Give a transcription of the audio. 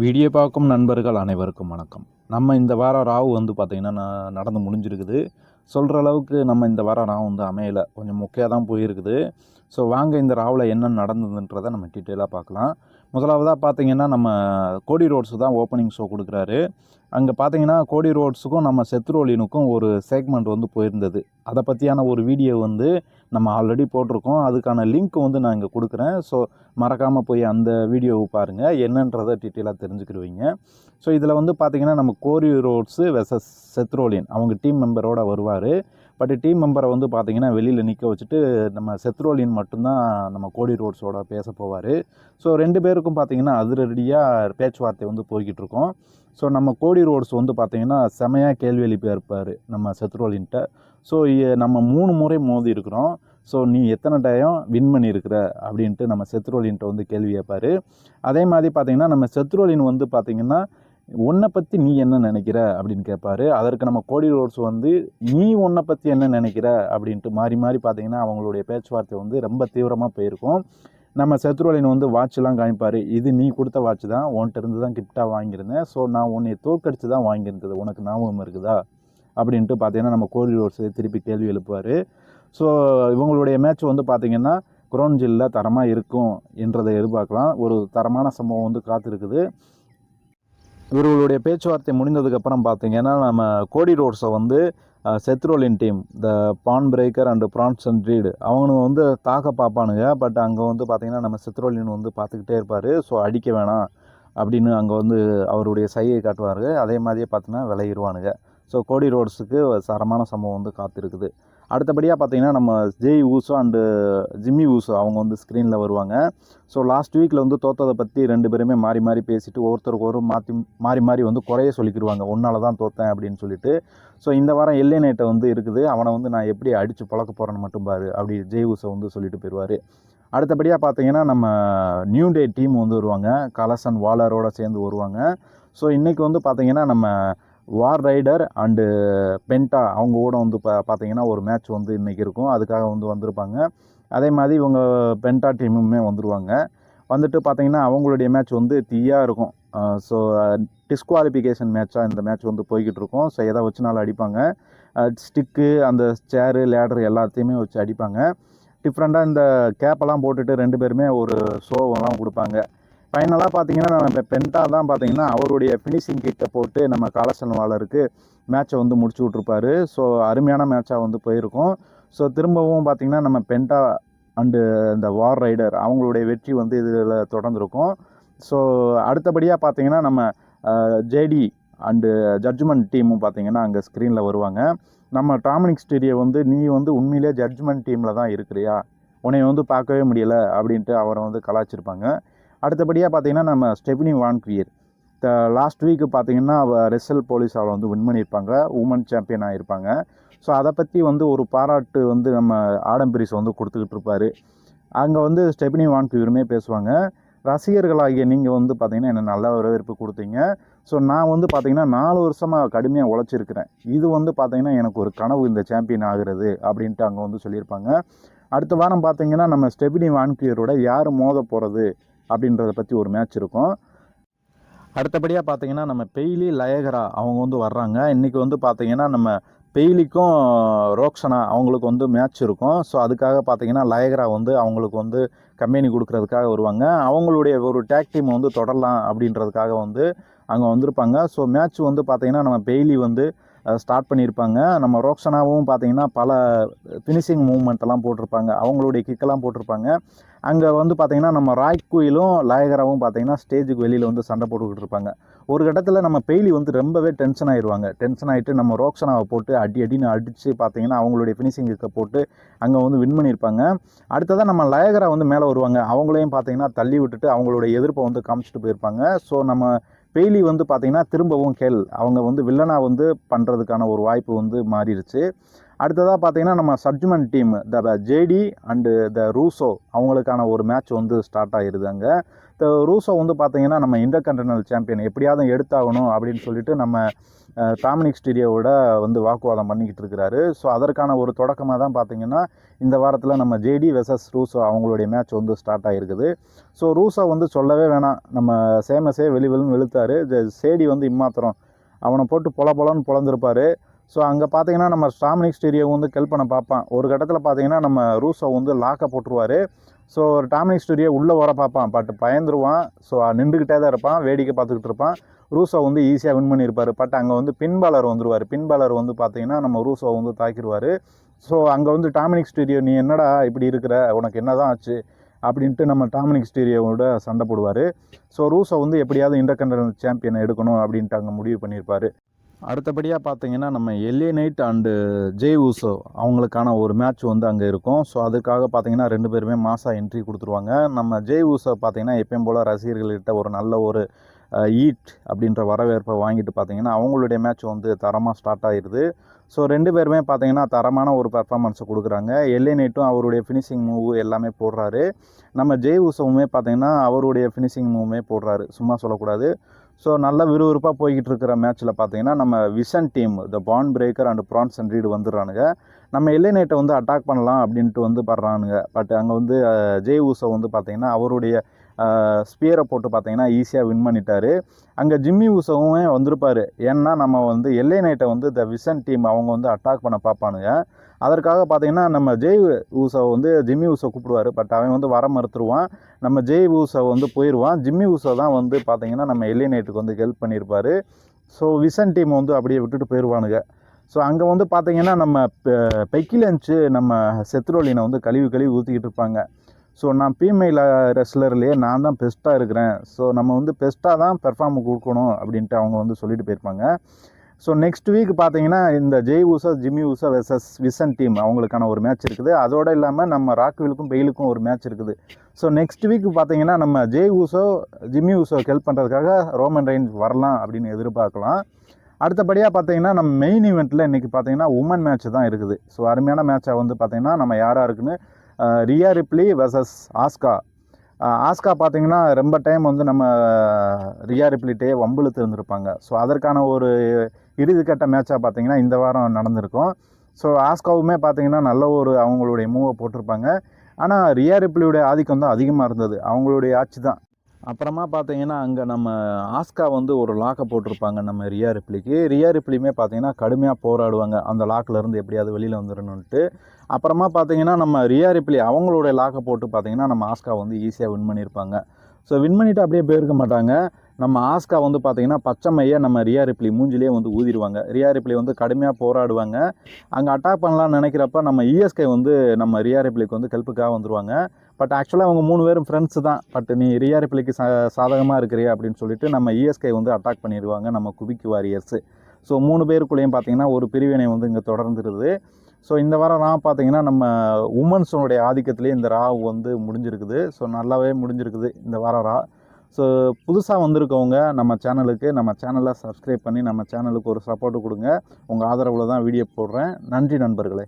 Video பார்க்கும் நண்பர்கள் அனைவருக்கும் வணக்கம். நம்ம இந்த வாரம் ராவு வந்து பார்த்திங்கன்னா நான் நடந்து முடிஞ்சிருக்குது. சொல்கிற அளவுக்கு நம்ம இந்த வாரம் ராவு வந்து அமையலை. கொஞ்சம் முக்கியாக தான் போயிருக்குது. ஸோ வாங்க இந்த ராவில் என்ன நடந்ததுன்றதை நம்ம டீட்டெயிலாக பார்க்கலாம். முதலாவதாக பார்த்தீங்கன்னா நம்ம கோடி ரோட்ஸு தான் ஓப்பனிங் ஷோ கொடுக்குறாரு. அங்கே பார்த்தீங்கன்னா கோடி ரோட்ஸுக்கும் நம்ம செத்ரோலினுக்கும் ஒரு செக்மெண்ட் வந்து போயிருந்தது. அதை பற்றியான ஒரு வீடியோ வந்து நம்ம ஆல்ரெடி போட்டிருக்கோம். அதுக்கான லிங்க் வந்து நான் இங்கே கொடுக்குறேன். ஸோ மறக்காமல் போய் அந்த வீடியோவை பாருங்கள் என்னன்றதை டீட்டெயிலாக தெரிஞ்சுக்கிடுவீங்க ஸோ இதில் வந்து பார்த்திங்கன்னா நம்ம கோரி ரோட்ஸு வெசஸ் செத்ரோலின் அவங்க டீம் மெம்பரோட வருவார். பட் டீம் மெம்பரை வந்து பார்த்தீங்கன்னா வெளியில் நிற்க வச்சுட்டு நம்ம செத்ரோலின் மட்டும்தான் நம்ம கோடி ரோட்ஸோட பேச போவார். ஸோ ரெண்டு பேருக்கும் பார்த்தீங்கன்னா அதிரடியாக பேச்சுவார்த்தை வந்து போய்கிட்டு இருக்கோம். ஸோ நம்ம கோடி ரோட்ஸ் வந்து பார்த்தீங்கன்னா செமையாக கேள்வி எழுப்பி இருப்பார் நம்ம செத்ரோலின்ட்ட ஸோ நம்ம மூணு முறை மோதி இருக்கிறோம். ஸோ நீ எத்தனை டயம் வின் பண்ணியிருக்கிற அப்படின்ட்டு நம்ம செத்ரோலின்ட்ட வந்து கேள்வி கேட்பார் அதே மாதிரி பார்த்திங்கன்னா நம்ம செத்ரோலின் வந்து பார்த்திங்கன்னா உன்னை பற்றி நீ என்ன நினைக்கிற அப்படின்னு கேட்பாரு அதற்கு நம்ம கோடி ரோட்ஸ் வந்து நீ உன்னை பற்றி என்ன நினைக்கிற அப்படின்ட்டு மாறி மாறி பார்த்தீங்கன்னா அவங்களுடைய பேச்சுவார்த்தை வந்து ரொம்ப தீவிரமாக போயிருக்கும். நம்ம சத்ருவலின் வந்து வாட்ச்லாம் காமிப்பார். இது நீ கொடுத்த வாட்ச் தான் உன்கிட்ட இருந்து தான் கிஃப்டாக வாங்கியிருந்தேன். ஸோ நான் உன்னை தோற்கடிச்சு தான் வாங்கியிருந்தது. உனக்கு ஞாபகம் இருக்குதா? அப்படின்ட்டு பார்த்தீங்கன்னா நம்ம கோடி ரோட்ஸ் திருப்பி கேள்வி எழுப்புவார். ஸோ இவங்களுடைய மேட்ச் வந்து பார்த்திங்கன்னா குரோன்ஜில்ல தரமாக இருக்கும் என்றதை எதிர்பார்க்கலாம். ஒரு தரமான சம்பவம் வந்து காத்திருக்குது. இவர்களுடைய பேச்சுவார்த்தை முடிந்ததுக்கப்புறம் பார்த்திங்கன்னா நம்ம கோடி ரோட்ஸை வந்து செத்ரோலின் team the Bron Breakker and Bronson Reed அவனுங்க வந்து தாக்க பார்ப்பானுங்க. பட் அங்கே வந்து பார்த்திங்கன்னா நம்ம செத்ரோலின் வந்து பார்த்துக்கிட்டே இருப்பார். ஸோ அடிக்க வேணாம் அப்படின்னு அங்கே வந்து அவருடைய சையை காட்டுவார். அதே மாதிரியே பார்த்தீங்கன்னா விளையிடுவானுங்க ஸோ கோடி ரோட்ஸுக்கு சரமான சம்பவம் வந்து காத்திருக்குது. அடுத்தபடியாக பார்த்தீங்கன்னா நம்ம Jey Uso and Jimmy Uso அவங்க வந்து ஸ்க்ரீனில் வருவாங்க. ஸோ லாஸ்ட் வீக்கில் வந்து தோத்ததை பற்றி ரெண்டு பேருமே மாறி மாறி பேசிட்டு ஒருத்தருக்கு ஒரு மாற்றி மாறி மாறி வந்து குறைய சொல்லிக்கிடுவாங்க உன்னால தான் தோத்தேன் அப்படின்னு சொல்லிட்டு. ஸோ இந்த வாரம் எல்லை நைட்டை வந்து இருக்குது. அவனை வந்து நான் எப்படி அடித்து பழக்க போகிறேன்னு மட்டும் பாரு அப்படி ஜெய் ஊசோ வந்து சொல்லிட்டு போயிடுவார் அடுத்தபடியாக பார்த்தீங்கன்னா நம்ம நியூ டே டீம் வந்து வருவாங்க. கலசன் வாலரோடு சேர்ந்து வருவாங்க. ஸோ இன்றைக்கி வந்து பார்த்தீங்கன்னா நம்ம வார் ரைடர் அண்டு பென்டா அவங்க கூட வந்து பா பார்த்தீங்கன்னா ஒரு மேட்ச் வந்து இன்றைக்கி இருக்கும். அதுக்காக வந்து வந்திருப்பாங்க. அதே மாதிரி இவங்க பென்டா டீமுமே வந்துடுவாங்க வந்துட்டு பார்த்தீங்கன்னா அவங்களுடைய மேட்ச் வந்து தீயாக இருக்கும். ஸோ டிஸ்குவாலிஃபிகேஷன் மேட்சாக இந்த மேட்ச் வந்து போய்கிட்டு இருக்கும். ஸோ எதை வச்சுனாலும் அடிப்பாங்க. ஸ்டிக்கு அந்த சேரு லேடர் எல்லாத்தையுமே வச்சு அடிப்பாங்க. டிஃப்ரெண்ட்டாக இந்த கேப்பெல்லாம் போட்டுட்டு ரெண்டு பேருமே ஒரு ஷோவெல்லாம் கொடுப்பாங்க. ஃபைனலாக பார்த்தீங்கன்னா நம்ம பென்டா தான் பார்த்தீங்கன்னா அவருடைய ஃபினிஷிங் கிட்ட போட்டு நம்ம காலசன் வாலருக்கு மேட்சை வந்து முடிச்சு விட்ருப்பாரு ஸோ அருமையான மேட்சாக வந்து போயிருக்கும். ஸோ திரும்பவும் பார்த்தீங்கன்னா நம்ம பென்டா அண்டு இந்த வார் ரைடர் அவங்களுடைய வெற்றி வந்து இதில் தொடர்ந்துருக்கும். ஸோ அடுத்தபடியாக பார்த்தீங்கன்னா நம்ம ஜேடி அண்டு ஜட்ஜ்மெண்ட் டீமும் பார்த்தீங்கன்னா அங்கே ஸ்க்ரீனில் வருவாங்க. நம்ம டாமினிக் ஸ்டீரியை வந்து நீ வந்து உண்மையிலே ஜட்ஜ்மெண்ட் டீமில் தான் இருக்கிறியா? உன்னை வந்து பார்க்கவே முடியலை அப்படின்ட்டு அவரை வந்து கலாச்சிருப்பாங்க அடுத்தபடியாக பார்த்தீங்கன்னா நம்ம Stephanie Vaquer the last week பார்த்தீங்கன்னா ரெசல் போலீஸ் அவளை வந்து வின் பண்ணியிருப்பாங்க. உமன் சாம்பியன் ஆகியிருப்பாங்க ஸோ அதை பற்றி வந்து ஒரு பாராட்டு வந்து நம்ம ஆடம்பிரிஸ் வந்து கொடுத்துக்கிட்டு இருப்பார். அங்கே வந்து ஸ்டெப்னி வான்க்வியருமே பேசுவாங்க. ரசிகர்களாகிய நீங்கள் வந்து பார்த்தீங்கன்னா என்ன நல்ல வரவேற்பு கொடுத்தீங்க. ஸோ நான் வந்து பார்த்தீங்கன்னா நாலு வருஷமாக கடுமையாக உழைச்சிருக்கிறேன். இது வந்து பார்த்தீங்கன்னா எனக்கு ஒரு கனவு இந்த சாம்பியன் ஆகிறது அப்படின்ட்டு அங்கே வந்து சொல்லியிருப்பாங்க. அடுத்த வாரம் பார்த்தீங்கன்னா நம்ம ஸ்டெபினி வான்கியரோட யார் மோத போகிறது அப்படின்றத பற்றி ஒரு மேட்ச் இருக்கும். அடுத்தபடியாக பார்த்தீங்கன்னா நம்ம பெய்லி லயகரா அவங்க வந்து வர்றாங்க. இன்றைக்கி வந்து பார்த்தீங்கன்னா நம்ம பெய்லிக்கும் ரோக்ஷனா அவங்களுக்கு வந்து மேட்ச் இருக்கும். ஸோ அதுக்காக பார்த்தீங்கன்னா லயகரா வந்து அவங்களுக்கு வந்து கம்பெனி கொடுக்குறதுக்காக வருவாங்க. அவங்களுடைய ஒரு டேக் டீம் வந்து தொடரலாம் அப்படின்றதுக்காக வந்து அங்கே வந்திருப்பாங்க. ஸோ மேட்ச் வந்து பார்த்திங்கன்னா நம்ம பெய்லி வந்து ஸ்டார்ட் பண்ணியிருப்பாங்க. நம்ம ரோக்ஷனாவும் பார்த்தீங்கன்னா பல ஃபினிஷிங் மூவ்மெண்ட்டெல்லாம் போட்டிருப்பாங்க. அவங்களுடைய கிக்கெல்லாம் போட்டிருப்பாங்க. அங்கே வந்து பார்த்தீங்கன்னா நம்ம ராய் குயிலும் லாயகராவும் பார்த்தீங்கன்னா ஸ்டேஜுக்கு வெளியில் வந்து சண்டை போட்டுக்கிட்டு இருப்பாங்க. ஒரு கட்டத்தில் நம்ம பெய்லி வந்து ரொம்பவே டென்ஷன் ஆயிடுவாங்க டென்ஷன் ஆகிட்டு நம்ம ரோக்ஷனாவை போட்டு அடி அடின்னு அடித்து பார்த்தீங்கன்னா அவங்களுடைய ஃபினிஷிங் கிக்கை போட்டு அங்கே வந்து வின் பண்ணியிருப்பாங்க. அடுத்ததாக நம்ம லயகரா வந்து மேலே வருவாங்க. அவங்களையும் பார்த்தீங்கன்னா தள்ளி விட்டுட்டு அவங்களுடைய எதிர்ப்பை வந்து காமிச்சிட்டு போயிருப்பாங்க. ஸோ நம்ம பெய்லி வந்து பார்த்திங்கன்னா திரும்பவும் கேள். அவங்க வந்து வில்லனாக வந்து பண்ணுறதுக்கான ஒரு வாய்ப்பு வந்து மாறிடுச்சு. அடுத்ததாக பார்த்தீங்கன்னா நம்ம judgment team the JD and the Usos அவங்களுக்கான ஒரு மேட்ச் வந்து ஸ்டார்ட் ஆகிருது அங்கே. ரூசோ வந்து பார்த்தீங்கன்னா நம்ம இன்டர்கண்டினல் சாம்பியன் எப்படியாவது எடுத்தாகணும் அப்படின்னு சொல்லிட்டு நம்ம டாமினிக் ஸ்டீரியோவோட வந்து வாக்குவாதம் பண்ணிக்கிட்டு இருக்கிறாரு. ஸோ அதற்கான ஒரு தொடக்கமாக தான் பார்த்தீங்கன்னா இந்த வாரத்தில் நம்ம ஜேடி வெசஸ் ரூசோ அவங்களுடைய மேட்ச் வந்து ஸ்டார்ட் ஆகிருக்குது ஸோ ரூசோ வந்து சொல்லவே வேணாம். நம்ம சேமஸே வெளி வெளின்னு வெளுத்தாரு. இந்த சேடி வந்து இம்மாத்திரம். அவனை போட்டு பொல பொலன்னு பொழந்திருப்பார் ஸோ அங்கே பார்த்தீங்கன்னா நம்ம ஸ்டாமினிக் ஸ்டீரியோ வந்து கெல்ப் பண்ண பார்ப்பான். ஒரு கட்டத்தில் பார்த்தீங்கன்னா நம்ம ரூசோ வந்து லாக்கை போட்டுருவார். ஸோ டாமினிக் ஸ்டூடியோ உள்ளே வர பார்ப்பான். பட் பயந்துருவான். ஸோ நின்றுக்கிட்டே தான் இருப்பான். வேடிக்கை பார்த்துக்கிட்டு இருப்பான். ரூசோ வந்து ஈஸியாக வின் பண்ணியிருப்பார். பட் அங்கே வந்து பின்பாலர் வந்துருவார். பின்பாலர் வந்து பார்த்தீங்கன்னா நம்ம ரூசோ வந்து தாக்கிடுவார் ஸோ அங்கே வந்து டாமினிக் ஸ்டூடியோ நீ என்னடா இப்படி இருக்கிற? உனக்கு என்ன தான் ஆச்சு? அப்படின்ட்டு நம்ம டாமினிக் ஸ்டீரியோவோட சண்டை போடுவார். ஸோ ரூசோ வந்து எப்படியாவது இன்டர்கண்டல் சாம்பியனை எடுக்கணும் அப்படின்ட்டு அங்கே முடிவு பண்ணியிருப்பார். அடுத்தபடியாக பார்த்தீங்கன்னா நம்ம LA Knight and Jey Uso அவங்களுக்கான ஒரு மேட்ச் வந்து அங்கே இருக்கும். ஸோ அதுக்காக பார்த்தீங்கன்னா ரெண்டு பேருமே மாசா என்ட்ரி கொடுத்துருவாங்க. நம்ம ஜெய் ஊசோ பார்த்தீங்கன்னா எப்பயும் போல் ரசிகர்கள்கிட்ட ஒரு நல்ல ஒரு ஈட் அப்படின்ற வரவேற்பை வாங்கிட்டு பார்த்தீங்கன்னா அவங்களுடைய மேட்ச் வந்து தரமாக ஸ்டார்ட் ஆகிடுது ஸோ ரெண்டு பேருமே பார்த்தீங்கன்னா தரமான ஒரு பெர்ஃபார்மன்ஸை கொடுக்குறாங்க. எல்ஏ நைட்டும் அவருடைய ஃபினிஷிங் மூவ் எல்லாமே போடுறாரு. நம்ம ஜெய் ஊசோவுமே பார்த்தீங்கன்னா அவருடைய ஃபினிஷிங் மூவுமே போடுறாரு. சும்மா சொல்லக்கூடாது. ஸோ நல்ல விறுவிறுப்பாக போய்கிட்டு இருக்கிற மேட்ச்சில் பார்த்தீங்கன்னா நம்ம vision team the Bron Breakker and Bronson Reed வந்துடுறானுங்க. நம்ம எல்லை நைட்டை வந்து அட்டாக் பண்ணலாம் அப்படின்ட்டு வந்து படுறானுங்க. பட் அங்கே வந்து ஜெய் ஊசோ வந்து பார்த்தீங்கன்னா அவருடைய ஸ்பியரை போட்டு பார்த்தீங்கன்னா ஈஸியாக வின் பண்ணிட்டார். அங்கே ஜிம்மி ஊசோவுமே வந்திருப்பார். ஏன்னா நம்ம வந்து எல்லை நைட்டை வந்து த விசன் டீம் அவங்க வந்து அட்டாக் பண்ண பார்ப்பானுங்க. அதற்காக பார்த்தீங்கன்னா நம்ம ஜெய் ஊசோ வந்து ஜிம்மி ஊசோ கூப்பிடுவார். பட் அவன் வந்து வர மறுத்துருவான். நம்ம ஜெய் ஊசோ வந்து போயிடுவான் ஜிம்மி ஊசோ தான் வந்து பார்த்தீங்கன்னா நம்ம எல்லை நைட்டுக்கு வந்து ஹெல்ப் பண்ணியிருப்பார். ஸோ விசன் டீம் வந்து அப்படியே விட்டுட்டு போயிடுவானுங்க ஸோ அங்கே வந்து பார்த்தீங்கன்னா நம்ம பெக்கிலஞ்சு நம்ம செத்ரோலினை வந்து கழுவி கழுவி ஊற்றிக்கிட்டு இருப்பாங்க. ஸோ நான் ஃபீமேல் ரெஸ்லர்லேயே நான் தான் பெஸ்ட்டாக இருக்கிறேன். ஸோ நம்ம வந்து பெஸ்ட்டாக தான் பெர்ஃபார்ம் கொடுக்கணும் அப்படின்ட்டு அவங்க வந்து சொல்லிட்டு போயிருப்பாங்க. ஸோ நெக்ஸ்ட் வீக் பார்த்தீங்கன்னா இந்த Jey Uso Jimmy Uso versus Vision team அவங்களுக்கான ஒரு மேட்ச் இருக்குது. அதோடு இல்லாமல் நம்ம ராக்விலுக்கும் பெயிலுக்கும் ஒரு மேட்ச் இருக்குது. ஸோ நெக்ஸ்ட் வீக் பார்த்தீங்கன்னா நம்ம Jey Uso Jimmy Uso help பண்ணுறதுக்காக ரோமன் ரெயின்ஸ் வரலாம் அப்படின்னு எதிர்பார்க்கலாம். அடுத்தபடியாக பார்த்தீங்கன்னா நம்ம மெயின் இவெண்ட்டில் இன்றைக்கி பார்த்தீங்கன்னா உமன் மேட்ச் தான் இருக்குது. ஸோ அருமையான மேட்சாக வந்து பார்த்தீங்கன்னா நம்ம யாராக இருக்குன்னு Rhea Ripley versus Asuka. Asuka பார்த்தீங்கன்னா ரொம்ப டைம் வந்து நம்ம ரியா ரிப்ளிட்டே வம்புழுத்து இருந்திருப்பாங்க. ஸோ அதற்கான ஒரு இறுதிக்கட்ட மேட்சாக பார்த்தீங்கன்னா இந்த வாரம் நடந்திருக்கும். ஸோ ஆஸ்காவுமே பார்த்தீங்கன்னா நல்ல ஒரு அவங்களுடைய மூவை போட்டிருப்பாங்க. ஆனால் ரியா ரிப்ளியுடைய ஆதிக்கம் தான் அதிகமாக இருந்தது. அவங்களுடைய ஆட்சி தான். அப்புறமா பார்த்தீங்கன்னா அங்கே நம்ம ஆஸ்கா வந்து ஒரு லாக்கை போட்டிருப்பாங்க நம்ம ரியா ரிப்ளிக்கு. ரியா ரிப்ளியுமே பார்த்தீங்கன்னா கடுமையாக போராடுவாங்க. அந்த லாக்கில் இருந்து எப்படியாவது வெளியில் வந்துடணுன்ட்டு அப்புறமா பார்த்தீங்கன்னா நம்ம ரியா ரிப்ளி அவங்களுடைய லாக்கை போட்டு பார்த்தீங்கன்னா நம்ம ஆஸ்கா வந்து ஈஸியாக வின் பண்ணியிருப்பாங்க. ஸோ வின் பண்ணிவிட்டு அப்படியே போயிருக்க மாட்டாங்க. நம்ம ஆஸ்கா வந்து பார்த்தீங்கன்னா பச்சைமையை நம்ம ரியா ரிப்ளி மூஞ்சிலே வந்து ஊதிடுவாங்க ரியா ரிப்ளி வந்து கடுமையாக போராடுவாங்க. அங்கே அட்டாக் பண்ணலாம்னு நினைக்கிறப்ப நம்ம இஎஸ்கே வந்து நம்ம ரியா ரிப்ளிக்கு வந்து ஹெல்ப்புக்காக வந்துடுவாங்க பட் ஆக்சுவலாக அவங்க மூணு பேரும் ஃப்ரெண்ட்ஸ் தான். பட் நீ ரியார் பிள்ளைக்கு சா சாதகமாக இருக்கிறியா அப்படின்னு சொல்லிட்டு நம்ம இஎஸ்கே வந்து அட்டாக் பண்ணிடுவாங்க. நம்ம குபிக்கு வாரியர்ஸு ஸோ மூணு பேருக்குள்ளேயும் பார்த்தீங்கன்னா ஒரு பிரிவினை வந்து இங்கே தொடர்ந்துருது. ஸோ இந்த வாரம் ரா பார்த்தீங்கன்னா நம்ம உமன்ஸுடைய ஆதிக்கத்திலேயே இந்த ரா வந்து முடிஞ்சிருக்குது. ஸோ நல்லாவே முடிஞ்சிருக்குது இந்த வாரம் ரா ஸோ புதுசாக வந்திருக்கவங்க நம்ம சேனலுக்கு நம்ம சேனலை சப்ஸ்கிரைப் பண்ணி நம்ம சேனலுக்கு ஒரு சப்போர்ட் கொடுங்க. உங்கள் ஆதரவில் தான் வீடியோ போடுறேன். நன்றி நண்பர்களே.